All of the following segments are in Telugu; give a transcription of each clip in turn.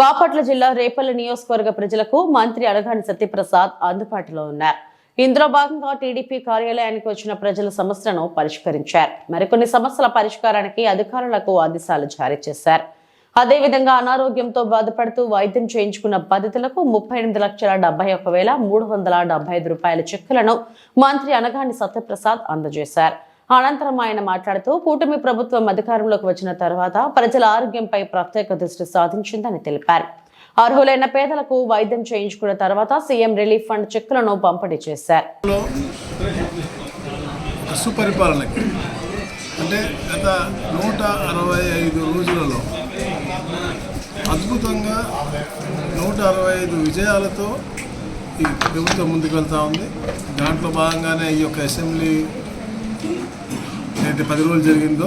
బాపట్ల జిల్లా రేపల్లి నియోజకవర్గ ప్రజలకు మంత్రి అడగాని సత్యప్రసాద్ అందుబాటులో ఉన్నారు. ఇందులో భాగంగా టీడీపీ కార్యాలయానికి వచ్చిన ప్రజల సమస్యలను పరిష్కరించారు. మరికొన్ని సమస్యల పరిష్కారానికి అధికారులకు ఆదేశాలు జారీ చేశారు. అదేవిధంగా అనారోగ్యంతో బాధపడుతూ వైద్యం చేయించుకున్న బాధితులకు ముప్పై ఎనిమిది లక్షల డెబ్బై ఒక వేల మూడు వందల డెబ్బై ఐదు రూపాయల చెక్కులను మంత్రి అనగాని సత్యప్రసాద్ అందజేశారు. అనంతరం ఆయన మాట్లాడుతూ కూటమి ప్రభుత్వం అధికారంలోకి వచ్చిన తర్వాత ప్రజల ఆరోగ్యంపై ప్రత్యేక దృష్టి సాధించిందని తెలిపారు. అర్హులైన పేదలకు వైద్యం చేయించుకున్న తర్వాత సీఎం రిలీఫ్ ఫండ్ చెక్కులను పంపిణీ చేశారు. అంటే గత నూట అరవై ఐదు రోజులలో అద్భుతంగా నూట అరవై ఐదు విజయాలతో ఈ ప్రభుత్వం ముందుకు వెళ్తూ ఉంది. దాంట్లో భాగంగానే ఈ యొక్క అసెంబ్లీ ఏదైతే పది రోజులు జరిగిందో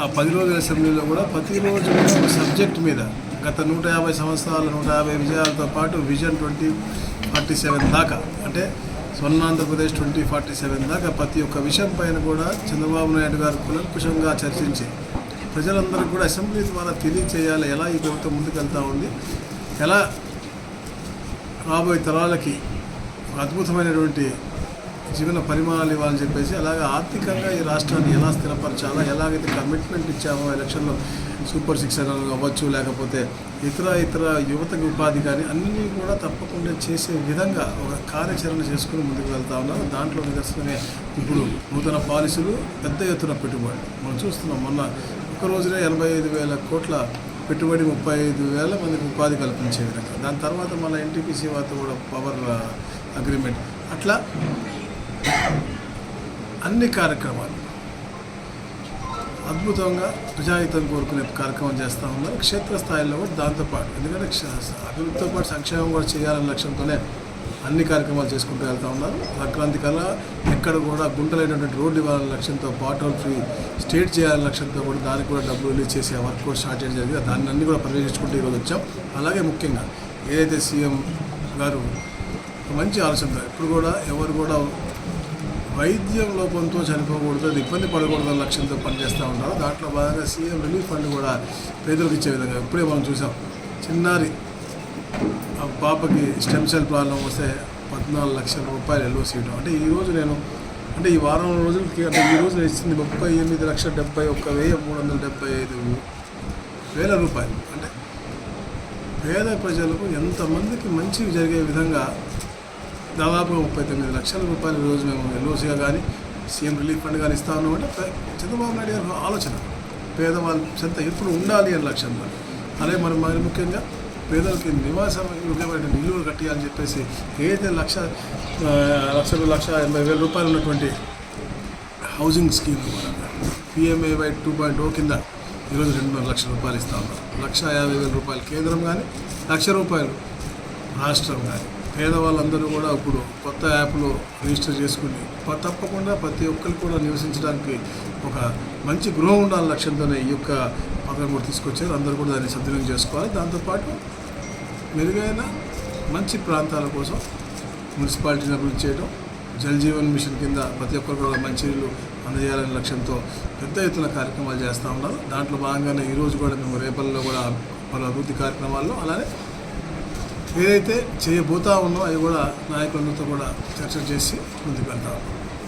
ఆ పది రోజుల అసెంబ్లీలో కూడా ప్రతి రోజు ఒక సబ్జెక్ట్ మీద గత నూట యాభై సంవత్సరాల నూట యాభై విజయాలతో పాటు విజన్ ట్వంటీ ఫార్టీ సెవెన్ దాకా అంటే Swarna Andhra Pradesh twenty forty seven దాకా ప్రతి ఒక్క విషయం పైన కూడా చంద్రబాబు నాయుడు గారు కులంకుశంగా చర్చించి ప్రజలందరికీ కూడా అసెంబ్లీ ద్వారా తెలియచేయాలి ఎలా ఈ ప్రభుత్వం ముందుకెళ్తూ ఉంది ఎలా రాబోయే తరాలకి అద్భుతమైనటువంటి జీవన పరిమాణాలు ఇవ్వాలని చెప్పేసి అలాగే ఆర్థికంగా ఈ రాష్ట్రాన్ని ఎలా స్థిరపరచాలో ఎలాగైతే కమిట్మెంట్ ఇచ్చామో ఎలక్షన్లో సూపర్ సిక్స్ అవ్వచ్చు లేకపోతే ఇతర ఇతర యువతకి ఉపాధి కానీ అన్నీ కూడా తప్పకుండా చేసే విధంగా ఒక కార్యాచరణ చేసుకుని ముందుకు వెళ్తా ఉన్నారు. దాంట్లో నిదర్శనమే ఇప్పుడు నూతన పాలసీలు పెద్ద ఎత్తున పెట్టుబడి. మనం చూస్తున్నాం మొన్న ఒక రోజునే ఎనభై ఐదు వేల కోట్ల పెట్టుబడి ముప్పై ఐదు వేల మందికి ఉపాధి కల్పించే విధంగా. దాని తర్వాత మన ఎన్టీపీసీ వారితో కూడా పవర్ అగ్రిమెంట్ uh, అట్లా అన్ని కార్యక్రమాలు అద్భుతంగా ప్రజాహితం కోరుకునే కార్యక్రమం చేస్తూ ఉన్నారు. క్షేత్రస్థాయిలో కూడా దాంతోపాటు ఎందుకంటే క్ష- అభివృద్ధితో పాటు సంక్షేమం కూడా చేయాలనే లక్ష్యంతోనే అన్ని కార్యక్రమాలు చేసుకుంటూ వెళ్తూ ఉన్నారు. సంక్రాంతి కల్లా ఎక్కడ కూడా గుంటలైనటువంటి రోడ్డు ఇవ్వాలనే లక్ష్యంతో పాటల్ ఫ్రీ స్టేట్ చేయాలనే లక్ష్యంతో కూడా దానికి కూడా డబ్బులు రిలీజ్ చేసే వర్క్ కూడా స్టార్ట్ చేయడం జరిగింది. దాన్ని అన్ని కూడా పర్యవేక్షించుకుంటూ ఈరోజు వచ్చాం. అలాగే ముఖ్యంగా ఏదైతే సీఎం గారు ఒక మంచి ఆలోచన ఇప్పుడు కూడా ఎవరు కూడా వైద్యం లోపంతో చనిపోకూడదు అది ఇబ్బంది పడకూడదు లక్ష్యంతో పనిచేస్తూ ఉంటారు దాంట్లో భాగంగా సీఎం రిలీఫ్ ఫండ్ కూడా పేదలకు ఇచ్చే విధంగా ఇప్పుడే మనం చూసాం. చిన్నారి ఆ పాపకి స్టెమ్ సెల్ ప్రాబ్లం వస్తే పద్నాలుగు లక్షల రూపాయలు ఎల్ఓసి ఇవ్వడం అంటే ఈరోజు నేను అంటే ఈ వారం రోజులకి అంటే ఈ రోజు ఇచ్చింది ముప్పై ఎనిమిది లక్షల డెబ్బై ఒక్క వెయ్యి మూడు వందల డెబ్బై ఐదు వేల రూపాయలు. అంటే పేద ప్రజలకు ఎంతమందికి మంచి జరిగే విధంగా దాదాపుగా ముప్పై తొమ్మిది లక్షల రూపాయలు ఈరోజు మేము ఎల్ఓసిగా కానీ సీఎం రిలీఫ్ ఫండ్ కానీ ఇస్తా ఉన్నామంటే చంద్రబాబు నాయుడు గారి ఆలోచన. పేదవాళ్ళు చెంత ఎప్పుడు ఉండాలి అని లక్ష్యంలో అదే మనం మరి ముఖ్యంగా పేదలకి నివాసం యోగ్యమైనటువంటి ఇల్లులు కట్టియాలని చెప్పేసి ఏదైతే లక్ష లక్షలు లక్ష ఎనభై వేల రూపాయలు ఉన్నటువంటి housing scheme PMAY two point o కింద ఈరోజు రెండున్నర లక్షల రూపాయలు ఇస్తా ఉన్నారు. లక్ష యాభై వేల రూపాయలు కేంద్రం కానీ లక్ష రూపాయలు రాష్ట్రం కానీ. పేదవాళ్ళందరూ కూడా ఇప్పుడు కొత్త యాప్లో రిజిస్టర్ చేసుకుని తప్పకుండా ప్రతి ఒక్కరికి కూడా నివసించడానికి ఒక మంచి గృహం ఉండాలి లక్ష్యంతోనే ఈ యొక్క పథకం కూడా తీసుకొచ్చారు. అందరూ కూడా దాన్ని సద్వినియోగం చేసుకోవాలి. దాంతోపాటు మెరుగైన మంచి ప్రాంతాల కోసం మున్సిపాలిటీని అభివృద్ధి చేయడం జల్ జీవన్ మిషన్ కింద ప్రతి ఒక్కరు కూడా మంచినీళ్ళు అందజేయాలనే లక్ష్యంతో పెద్ద ఎత్తున కార్యక్రమాలు చేస్తూ ఉన్నారు. దాంట్లో భాగంగానే ఈరోజు కూడా మేము రేపల్లో కూడా పలు అభివృద్ధి కార్యక్రమాల్లో అలానే ఏదైతే చేయబోతా ఉన్నో అవి కూడా నాయకులందరితో కూడా చర్చ చేసి ముందుకు వెళ్తా.